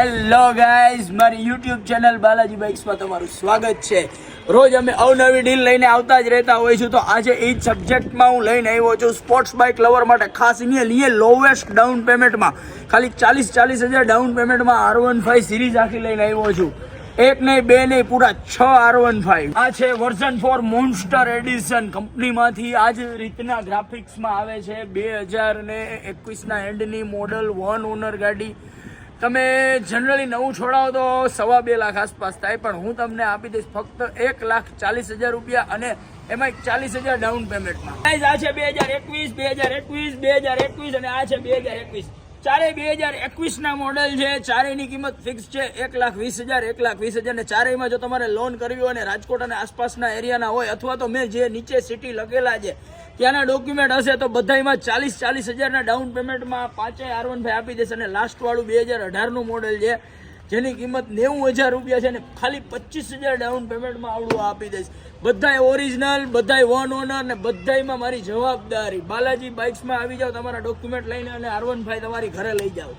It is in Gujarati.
હેલો ગાઈઝ મારી યુટ્યુબ ચેનલ બાલાજી બાઇક્સમાં તમારું સ્વાગત છે. રોજ અમે અવનવી ડીલ લઈને આવતા જ રહેતા હોય છું. તો આજે એ જ સબ્જેક્ટમાં હું લઈને આવ્યો છું સ્પોર્ટ્સ બાઇક લવર માટે. ખાસ એની લઈએ લોવેસ્ટ ડાઉન પેમેન્ટમાં ખાલી ચાલીસ ચાલીસ હજાર ડાઉન પેમેન્ટમાં આર વન ફાઈવ સિરીઝ આખી લઈને આવ્યો છું. એક નહીં, બે નહીં, પૂરા છ આર વન ફાઈવ આ છે વર્ઝન ફોર મોન્સ્ટર એડિશન કંપનીમાંથી આ જ રીતના ગ્રાફિક્સમાં આવે છે. બે હજાર ને એકવીસના એન્ડની મોડલ વન ઓનર ગાડી તમે જનરલી નવું છોડાવો તો સવા બે લાખ આસપાસ થાય પણ હું તમને આપી દઈશ ફક્ત એક લાખ ચાલીસ હજાર રૂપિયા અને એમાં ચાલીસ હજાર ડાઉન પેમેન્ટમાં Guys, આ છે બે હજાર એકવીસ બે હજાર એકવીસ બે હજાર એકવીસ અને આ છે બે હજાર એકવીસ. ચારે બે હજાર એકવીસના મોડેલ છે ચારેયની કિંમત ફિક્સ છે એક લાખ વીસ હજાર એક લાખ વીસ હજાર ને ચારેયમાં જો તમારે લોન કરવી હોય અને રાજકોટ અને આસપાસના એરિયાના હોય અથવા તો મેં જે નીચે સિટી લખેલા છે ત્યાંના ડોક્યુમેન્ટ હશે તો બધાયમાં ચાલીસ ચાલીસ હજારના ડાઉન પેમેન્ટમાં પાંચેય આર વન ભાઈ આપી દેશે અને લાસ્ટવાળું બે હજાર અઢારનું મોડેલ છે, જેની કિંમત નેવું હજાર રૂપિયા છે અને ખાલી પચીસ હજાર ડાઉન પેમેન્ટમાં આવડું આપી દઈશ. બધાય ઓરિજિનલ બધાય વન ઓનર ને બધાયમાં મારી જવાબદારી. બાલાજી બાઇક્સમાં આવી જાઓ, તમારા ડોક્યુમેન્ટ લઈને અને આર વન ભાઈ તમારી ઘરે લઈ જાઓ.